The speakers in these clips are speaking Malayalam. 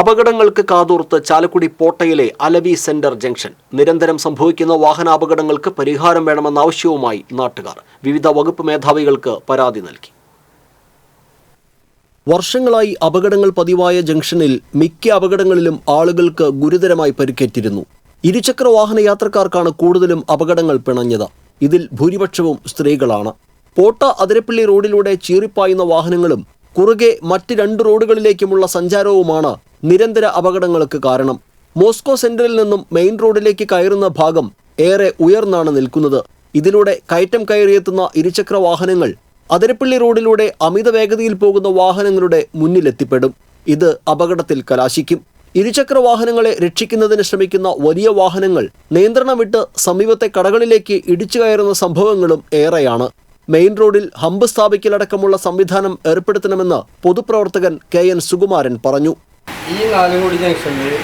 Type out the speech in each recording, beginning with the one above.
അപകടങ്ങൾക്ക് കാതോർത്ത് ചാലക്കുടി പോട്ടയിലെ അലവി സെന്റർ ജംഗ്ഷൻ. നിരന്തരം സംഭവിക്കുന്ന വാഹനാപകടങ്ങൾക്ക് പരിഹാരം വേണമെന്ന ആവശ്യവുമായി നാട്ടുകാർ. വിവിധ വകുപ്പ് മേധാവികൾക്ക് പരാതി നൽകി. വർഷങ്ങളായി അപകടങ്ങൾ പതിവായ ജംഗ്ഷനിൽ മിക്ക അപകടങ്ങളിലും ആളുകൾക്ക് ഗുരുതരമായി പരിക്കേറ്റിരുന്നു. ഇരുചക്ര വാഹന യാത്രക്കാർക്കാണ് കൂടുതലും അപകടങ്ങൾ പിണഞ്ഞത്. ഇതിൽ ഭൂരിപക്ഷവും സ്ത്രീകളാണ്. പോട്ട അതിരപ്പള്ളി റോഡിലൂടെ ചീറിപ്പായുന്ന വാഹനങ്ങളും കുറുകെ മറ്റ് രണ്ട് റോഡുകളിലേക്കുമുള്ള സഞ്ചാരവുമാണ് നിരന്തര അപകടങ്ങൾക്ക് കാരണം. മോസ്കോ സെന്ററിൽ നിന്നും മെയിൻ റോഡിലേക്ക് കയറുന്ന ഭാഗം ഏറെ ഉയർന്നാണ് നിൽക്കുന്നത്. ഇതിലൂടെ കയറ്റം കയറിയെത്തുന്ന ഇരുചക്ര വാഹനങ്ങൾ അതിരപ്പള്ളി റോഡിലൂടെ അമിത വേഗതയിൽ പോകുന്ന വാഹനങ്ങളുടെ മുന്നിലെത്തിപ്പെടും. ഇത് അപകടത്തിൽ കലാശിക്കും. ഇരുചക്ര വാഹനങ്ങളെ രക്ഷിക്കുന്നതിന് ശ്രമിക്കുന്ന വലിയ വാഹനങ്ങൾ നിയന്ത്രണം വിട്ട് സമീപത്തെ കടകളിലേക്ക് ഇടിച്ചു കയറുന്ന സംഭവങ്ങളും ഏറെയാണ്. മെയിൻ റോഡിൽ ഹമ്പ് സ്ഥാപിക്കലടക്കമുള്ള സംവിധാനം ഏർപ്പെടുത്തണമെന്ന് പൊതുപ്രവർത്തകൻ കെ എൻ സുകുമാരൻ പറഞ്ഞു. ഈ നാലുകൂടി ജംഗ്ഷനിൽ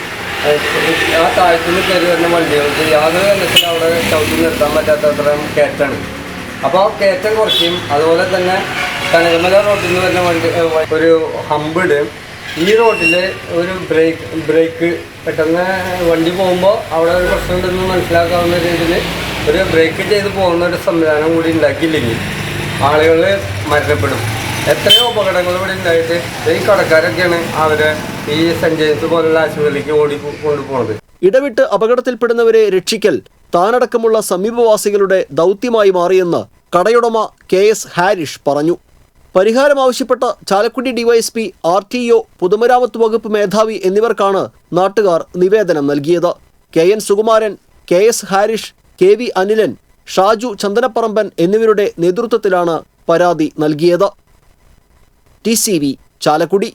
ആ താഴത്തുനിന്ന് കയറി വരുന്ന വണ്ടികൾക്ക് യാതൊരു തരത്തിലും അവിടെ ചവിട്ടി നിർത്താൻ പറ്റാത്തത്രയും കയറ്റാണ് അപ്പോൾ ആ കയറ്റം കുറയ്ക്കും. അതുപോലെ തന്നെ കനകമല റോഡിൽ നിന്ന് വരുന്ന വണ്ടി ഒരു ഹമ്പിട് ഈ റോഡിൽ ഒരു ബ്രേക്ക് ബ്രേക്ക് പെട്ടെന്ന് വണ്ടി പോകുമ്പോൾ അവിടെ ഒരു പ്രശ്നമുണ്ടെന്ന് മനസ്സിലാക്കാവുന്ന രീതിയിൽ ഒരു ബ്രേക്ക് ചെയ്ത് പോകുന്ന ഒരു സംവിധാനം കൂടി ഉണ്ടാക്കിയില്ലെങ്കിൽ ആളുകൾ മരണപ്പെടും. എത്രയോ അപകടങ്ങൾ ഇവിടെ ഉണ്ടായിട്ട് ഈ കടക്കാരൊക്കെയാണ് അവരെ ഈ ജെയിംസ് പോലുള്ള ആശുപത്രിയിലേക്ക് ഓടി കൊണ്ടുപോകുന്നത് ഇടവിട്ട് അപകടത്തിൽപ്പെടുന്നവരെ രക്ഷിക്കൽ താനടക്കമുള്ള സമീപവാസികളുടെ ദൗത്യമായി മാറിയെന്ന് കടയുടമ കെ എസ് ഹാരിഷ് പറഞ്ഞു. പരിഹാരം ആവശ്യപ്പെട്ട Chalakudy DYSP R T O പൊതുമരാമത്ത് വകുപ്പ് മേധാവി എന്നിവർക്കാണ് നാട്ടുകാർ നിവേദനം നൽകിയത്. K N Sukumaran K S Harish K V Anilan Shaju Chandanapparamban എന്നിവരുടെ നേതൃത്വത്തിലാണ് പരാതി നൽകിയത്. ടി ചാലക്കുടി.